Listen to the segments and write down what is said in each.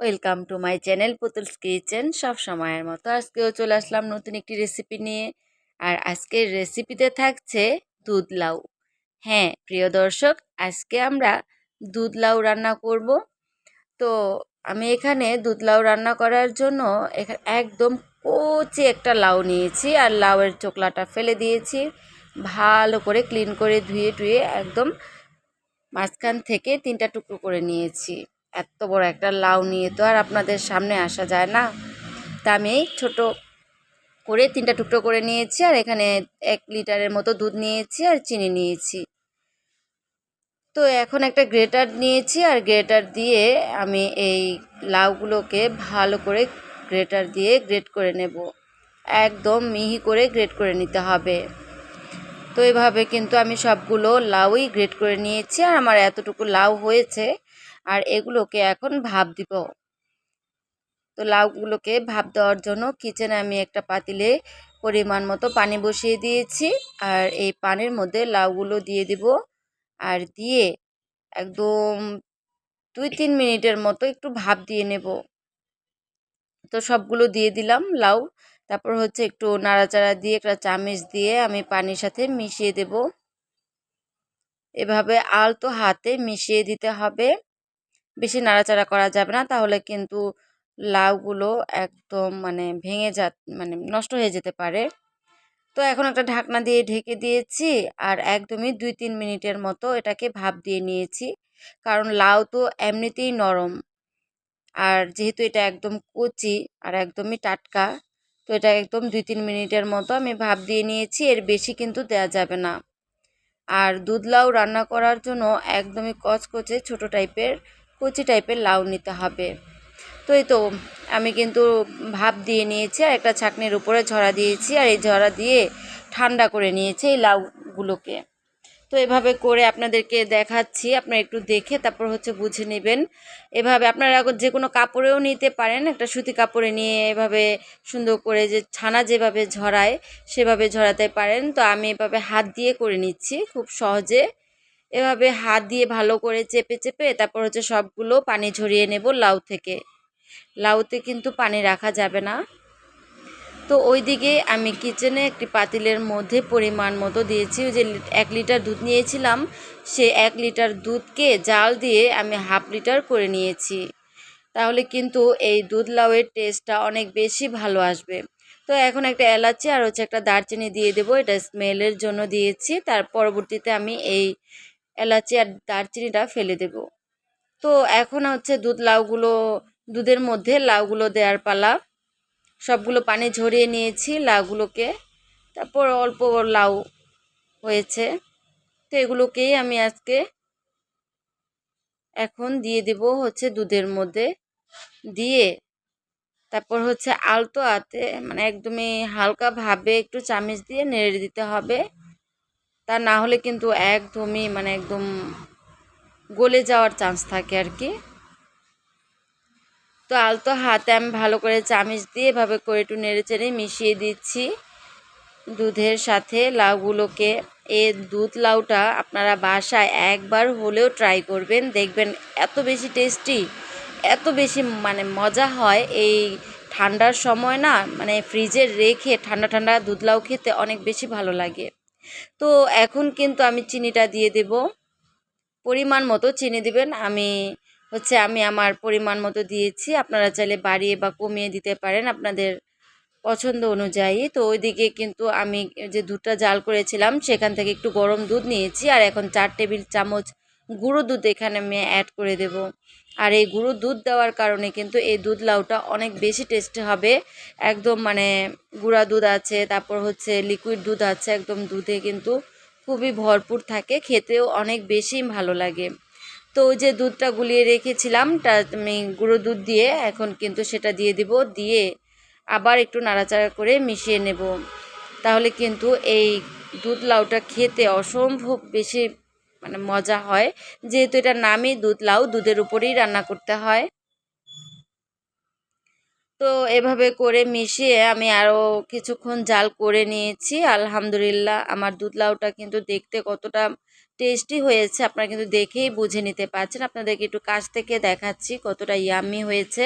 Welcome to my channel Putul's kitchen সব সময়ের মতো। আজকেও চলে আসলাম নতুন একটি রেসিপি নিয়ে। আর আজকের রেসিপিতে থাকছে দুধ লাউ। হ্যাঁ প্রিয় দর্শক, আজকে আমরা দুধ লাউ রান্না করব। তো আমি এখানে দুধ লাউ রান্না করার জন্য একদম কচি একটা লাউ নিয়েছি। আর লাউয়ের চোকলাটা ফেলে দিয়েছি। ভালো করে ক্লিন করে ধুয়ে টুয়ে একদম মাঝখান থেকে তিনটা টুকরো করে নিয়েছি। এত বড় একটা লাউ নিয়ে তো আর আপনাদের সামনে আসা যায় না। তা আমি ছোটো করে তিনটা টুকরো করে নিয়েছি আর এখানে এক লিটারের মতো দুধ নিয়েছি আর চিনি নিয়েছি। তো এখন একটা গ্রেটার নিয়েছি আর গ্রেটার দিয়ে আমি এই লাউগুলোকে ভালো করে গ্রেটার দিয়ে গ্রেট করে নেব। একদম মিহি করে গ্রেট করে নিতে হবে। তো এভাবে কিন্তু আমি সবগুলো লাউই গ্রেট করে নিয়েছি আর আমার এতটুকু লাউ হয়েছে আর এগুলোকে এখন ভাপ দিব। তো লাউগুলোকে ভাপ দেওয়ার জন্য কিচেনে আমি একটা পাতিলে পরিমাণ মতো পানি বসিয়ে দিয়েছি। আর এই পানির মধ্যে লাউগুলো দিয়ে দিব। আর দিয়ে একদম দুই তিন মিনিটের মতো একটু ভাপ দিয়ে নেব। তো সবগুলো দিয়ে দিলাম লাউ। তারপর হচ্ছে একটু নাড়াচাড়া দিয়ে একটা চামিচ দিয়ে আমি পানির সাথে মিশিয়ে দেব। এভাবে আলতো হাতে মিশিয়ে দিতে হবে। বেশি নাড়াচাড়া করা যাবে না। তাহলে কিন্তু লাউগুলো একদম মানে ভেঙে যা মানে নষ্ট হয়ে যেতে পারে। তো এখন একটা ঢাকনা দিয়ে ঢেকে দিয়েছি আর একদমই দুই তিন মিনিটের মতো এটাকে ভাপ দিয়ে নিয়েছি। কারণ লাউ তো এমনিতেই নরম। আর যেহেতু এটা একদম কচি আর একদমই টাটকা, তো এটা একদম দুই তিন মিনিটের মতো আমি ভাপ দিয়ে নিয়েছি, এর বেশি কিন্তু দেয়া যাবে না। আর দুধ লাউ রান্না করার জন্য একদমই কচকচে ছোট টাইপের কচি টাইপের লাউ নিতে হবে। তো এই তো আমি কিন্তু ভাপ দিয়ে নিয়েছি আর একটা ছাকনির উপরে ঝরা দিয়েছি আর এই ঝরা দিয়ে ঠান্ডা করে নিয়েছি এই লাউগুলোকে। তো এভাবে করে আপনাদেরকে দেখাচ্ছি, আপনারা একটু দেখে তারপর হচ্ছে বুঝে নেবেন। এভাবে আপনারা যে কোনো কাপড়েও নিতে পারেন, একটা সুতি কাপড়ে নিয়ে এভাবে সুন্দর করে যে ছানা যেভাবে ঝরায় সেভাবে ঝরাতে পারেন। তো আমি এভাবে হাত দিয়ে করে নিচ্ছি খুব সহজে। এভাবে হাত দিয়ে ভালো করে চেপে চেপে তারপর হচ্ছে সবগুলো পানি ঝরিয়ে নেব লাউ থেকে। লাউতে কিন্তু পানি রাখা যাবে না। তো ওইদিকে আমি কিচেনে একটি পাতিলের মধ্যে পরিমাণ মতো দিয়েছি। যে এক লিটার দুধ নিয়েছিলাম, সে এক লিটার দুধকে জাল দিয়ে আমি হাফ লিটার করে নিয়েছি। তাহলে কিন্তু এই দুধ লাউয়ের টেস্টটা অনেক বেশি ভালো আসবে। তো এখন একটা এলাচি আর হচ্ছে একটা দারচিনি দিয়ে দেবো। এটা স্মেলের জন্য দিয়েছি। তার পরবর্তীতে আমি এই এলাচি আর দারচিনিটা ফেলে দেব। তো এখন হচ্ছে দুধ লাউগুলো, দুধের মধ্যে লাউগুলো দেওয়ার পালা। সবগুলো পানি ঝরিয়ে নিয়েছি লাউগুলোকে। তারপর অল্প লাউ হয়েছে। তো এগুলোকেই আমি আজকে এখন দিয়ে দেব হচ্ছে দুধের মধ্যে। দিয়ে তারপর হচ্ছে আলতো হাতে মানে একদমই হালকাভাবে একটু চামিচ দিয়ে নেড়ে দিতে হবে। তা না হলে কিন্তু একদমই মানে একদম গলে যাওয়ার চান্স থাকে আর কি। তো আলতো হাতে আমি ভালো করে চামিচ দিয়ে এভাবে করে একটু নেড়ে চেড়ে মিশিয়ে দিচ্ছি। দুধের সাথে লাউগুলোকে এই দুধ লাউটা আপনারা বাসায় একবার হলেও ট্রাই করবেন। দেখবেন এত বেশি টেস্টি এত বেশি মানে মজা হয় এই ঠান্ডার সময় না মানে ফ্রিজে রেখে ঠান্ডা ঠান্ডা দুধ লাউ খেতে অনেক বেশি ভালো লাগে। তো এখন কিন্তু আমি চিনিটা দিয়ে দেব। পরিমাণ মতো চিনি দিবেন। আমি হচ্ছে আমি আমার পরিমাণ মতো দিয়েছি। আপনারা চাইলে বাড়িয়ে বা কমিয়ে দিতে পারেন আপনাদের পছন্দ অনুযায়ী। তো ওইদিকে কিন্তু আমি যে দুধটা জাল করেছিলাম, সেখান থেকে একটু গরম দুধ নিয়েছি। আর এখন চার টেবিল চামচ গুঁড়ো দুধ এখানে আমি অ্যাড করে দেব। আর এই গুঁড়ো দুধ দেওয়ার কারণে কিন্তু এই দুধ লাউটা অনেক বেশি টেস্টি হবে। একদম মানে গুঁড়া দুধ আছে, তারপর হচ্ছে লিকুইড দুধ আছে, একদম দুধে কিন্তু খুবই ভরপুর থাকে, খেতেও অনেক বেশি ভালো লাগে। তো ওই যে দুধটা গুলিয়ে রেখেছিলাম, তা আমি গুঁড়ো দুধ দিয়ে এখন কিন্তু সেটা দিয়ে দিব, দিয়ে আবার একটু নাড়াচাড়া করে মিশিয়ে নেব। তাহলে কিন্তু এই দুধ লাউটা খেতে অসম্ভব বেশি মানে মজা হয়। যেহেতু এটা নামই দুধ, লাউ দুধের উপরেই রান্না করতে হয়। তো এভাবে করে মিশিয়ে আমি আরও কিছুক্ষণ জাল করে নিয়েছি। আলহামদুলিল্লাহ আমার দুধ, লাউটা কিন্তু দেখতে কতটা টেস্টি হয়েছে আপনারা কিন্তু দেখেই বুঝে নিতে পারছেন। আপনাদেরকে একটু কাছ থেকে দেখাচ্ছি কতটা ইয়াম্মি হয়েছে।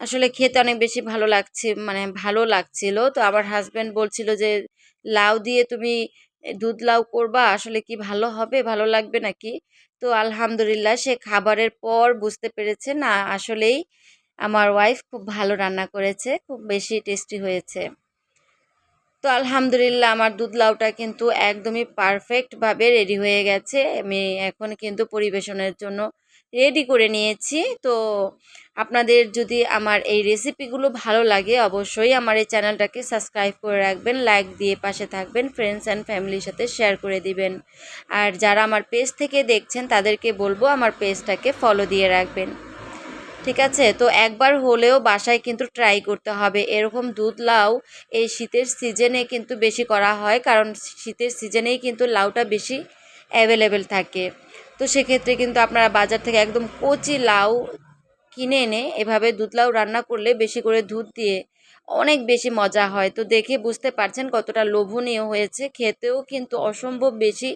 আসলে খেতে অনেক বেশি ভালো লাগছে মানে ভালো লাগছিল। তো আমার হাজব্যান্ড বলছিল যে, লাউ দিয়ে তুমি দুধ লাউ করবা, আসলে কি ভালো হবে? ভালো লাগবে নাকি? তো আলহামদুলিল্লাহ, সে খাবারের পর বুঝতে পেরেছে, না, আসলেই আমার ওয়াইফ খুব ভালো রান্না করেছে, খুব বেশি টেস্টি হয়েছে। তো আলহামদুলিল্লাহ, আমার দুধ লাউটা কিন্তু একদমই পারফেক্টভাবে রেডি হয়ে গেছে। আমি এখন কিন্তু পরিবেশনের জন্য রেডি করে নিয়েছি। তো আপনাদের যদি আমার এই রেসিপিগুলো ভালো লাগে, অবশ্যই আমার এই চ্যানেলটাকে সাবস্ক্রাইব করে রাখবেন লাইক দিয়ে পাশে থাকবেন ফ্রেন্ডস অ্যান্ড ফ্যামিলির সাথে শেয়ার করে দিবেন। আর যারা আমার পেজ থেকে দেখছেন, তাদেরকে বলব আমার পেজটাকে ফলো দিয়ে রাখবেন। ঠিক আছে? তো একবার হলেও বাসায় কিন্তু ট্রাই করতে হবে। এরকম দুধ লাউ এই শীতের সিজনে কিন্তু বেশি করা হয়, কারণ শীতের সিজনেই কিন্তু লাউটা বেশি অ্যাভেলেবেল থাকে। তো সেক্ষেত্রে কিন্তু আপনারা বাজার থেকে একদম কচি লাউ কিনে এনে এভাবে দুধ লাউ রান্না করলে বেশি করে দুধ দিয়ে অনেক বেশি মজা হয়। তো দেখে বুঝতে পারছেন কতটা লোভনীয় হয়েছে। খেতেও কিন্তু অসম্ভব বেশি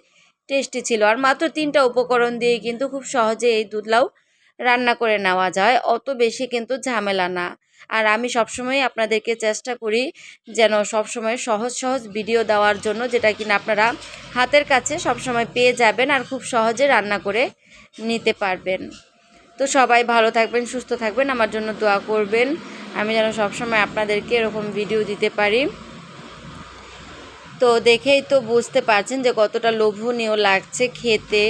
টেস্টি ছিল। আর মাত্র তিনটা উপকরণ দিয়ে কিন্তু খুব সহজে এই দুধ লাউ রান্না করে নেওয়া যায়, অত বেশি কিন্তু ঝামেলা না। আর আমি সবসময় আপনাদেরকে চেষ্টা করি যেন সবসময় সহজ সহজ ভিডিও দেওয়ার জন্য, যেটা কিনা আপনারা হাতের কাছে সবসময় পেয়ে যাবেন আর খুব সহজে রান্না করে নিতে পারবেন। তো সবাই ভালো থাকবেন, সুস্থ থাকবেন, আমার জন্য দোয়া করবেন। আমি যেন সবসময় আপনাদেরকে এরকম ভিডিও দিতে পারি। তো দেখেই তো বুঝতে পারছেন যে কতটা লোভনীয় লাগছে খেতে।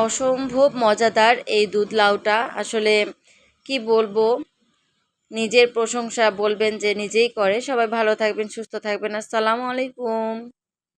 অসম্ভব মজাদার এই দুধ লাউটা। আসলে কি বলব, নিজের প্রশংসা বলবেন যে নিজেই করে। সবাই ভালো থাকবেন, সুস্থ থাকবেন। আসসালামু আলাইকুম।